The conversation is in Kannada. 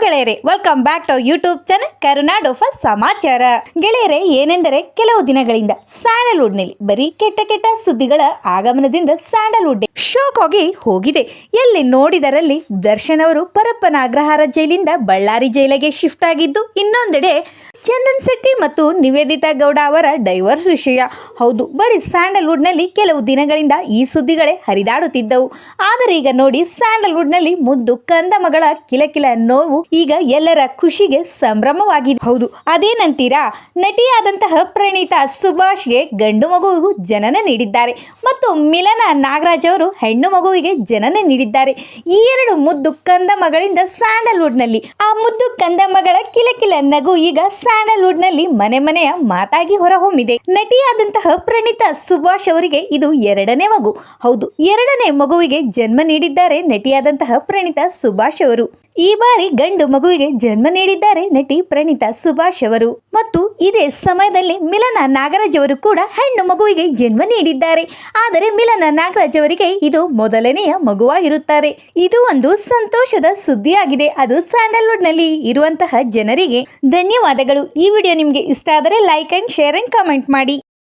ಗೆಳೆಯರೆ welcome back to YouTube channel ಕರುನಾಡೋಫ ಸಮಾಚಾರ. ಗೆಳೆಯರೆ, ಏನೆಂದರೆ ಕೆಲವು ದಿನಗಳಿಂದ ಸ್ಯಾಂಡಲ್ವುಡ್ನಲ್ಲಿ ಬರೀ ಕೆಟ್ಟ ಕೆಟ್ಟ ಸುದ್ದಿಗಳ ಆಗಮನದಿಂದ ಸ್ಯಾಂಡಲ್ವುಡ್ ಶೋಕ್ ಆಗಿ ಹೋಗಿದೆ. ಎಲ್ಲಿ ನೋಡಿದರಲ್ಲಿ ದರ್ಶನ್ ಅವರು ಪರಪ್ಪನ ಅಗ್ರಹಾರ ಜೈಲಿಂದ ಬಳ್ಳಾರಿ ಜೈಲಿಗೆ ಶಿಫ್ಟ್ ಆಗಿದ್ದು, ಇನ್ನೊಂದೆಡೆ ಚಂದನ್ ಶೆಟ್ಟಿ ಮತ್ತು ನಿವೇದಿತಾ ಗೌಡ ಅವರ ಡೈವರ್ಸ್ ವಿಷಯ. ಹೌದು, ಬರೀ ಸ್ಯಾಂಡಲ್ವುಡ್ನಲ್ಲಿ ಕೆಲವು ದಿನಗಳಿಂದ ಈ ಸುದ್ದಿಗಳೇ ಹರಿದಾಡುತ್ತಿದ್ದವು. ಆದರೆ ಈಗ ನೋಡಿ, ಸ್ಯಾಂಡಲ್ವುಡ್ನಲ್ಲಿ ಮುದ್ದು ಕಂದಮಗಳ ಕಿಲಕಿಲ ನೋವು ಈಗ ಎಲ್ಲರ ಖುಷಿಗೆ ಸಂಭ್ರಮವಾಗಿದೆ. ಹೌದು ಅದೇನಂತೀರಾ ನಟಿಯಾದಂತಹ ಪ್ರಣೀತಾ ಸುಭಾಷ್ಗೆ ಗಂಡು ಮಗುವಿಗೂ ಜನನ ನೀಡಿದ್ದಾರೆ ಮತ್ತು ಮಿಲನ ನಾಗರಾಜ್ ಅವರು ಹೆಣ್ಣು ಮಗುವಿಗೆ ಜನನ ನೀಡಿದ್ದಾರೆ. ಈ ಎರಡು ಮುದ್ದು ಕಂದಮಗಳಿಂದ ಸ್ಯಾಂಡಲ್ವುಡ್ನಲ್ಲಿ ಆ ಮುದ್ದು ಕಂದಮಗಳ ಕಿಲಕಿಲ ನಗು ಈಗ ಸ್ಯಾಂಡಲ್ವುಡ್ನಲ್ಲಿ ಮನೆ ಮನೆಯ ಮಾತಾಗಿ ಹೊರಹೊಮ್ಮಿದೆ. ನಟಿಯಾದಂತಹ ಪ್ರಣೀತಾ ಸುಭಾಷ್ ಅವರಿಗೆ ಇದು ಎರಡನೇ ಮಗು. ಹೌದು, ಎರಡನೇ ಮಗುವಿಗೆ ಜನ್ಮ ನೀಡಿದ್ದಾರೆ ನಟಿಯಾದಂತಹ ಪ್ರಣೀತಾ ಸುಭಾಷ್ ಅವರು. ಈ ಬಾರಿ ಗಂಡು ಮಗುವಿಗೆ ಜನ್ಮ ನೀಡಿದ್ದಾರೆ ನಟಿ ಪ್ರಣೀತಾ ಸುಭಾಷ್ ಅವರು. ಮತ್ತು ಇದೇ ಸಮಯದಲ್ಲಿ ಮಿಲನ ನಾಗರಾಜ್ ಅವರು ಕೂಡ ಹೆಣ್ಣು ಮಗುವಿಗೆ ಜನ್ಮ ನೀಡಿದ್ದಾರೆ. ಆದರೆ ಮಿಲನ ನಾಗರಾಜ್ ಅವರಿಗೆ ಇದು ಮೊದಲನೆಯ ಮಗುವಾಗಿರುತ್ತಾರೆ. ಇದು ಒಂದು ಸಂತೋಷದ ಸುದ್ದಿಯಾಗಿದೆ. ಅದು ಸ್ಯಾಂಡಲ್ವುಡ್ನಲ್ಲಿ ಇರುವಂತಹ ಜನರಿಗೆ ಧನ್ಯವಾದಗಳು. ಈ ವಿಡಿಯೋ ನಿಮಗೆ ಇಷ್ಟ ಆದರೆ like and share and comment ಮಾಡಿ.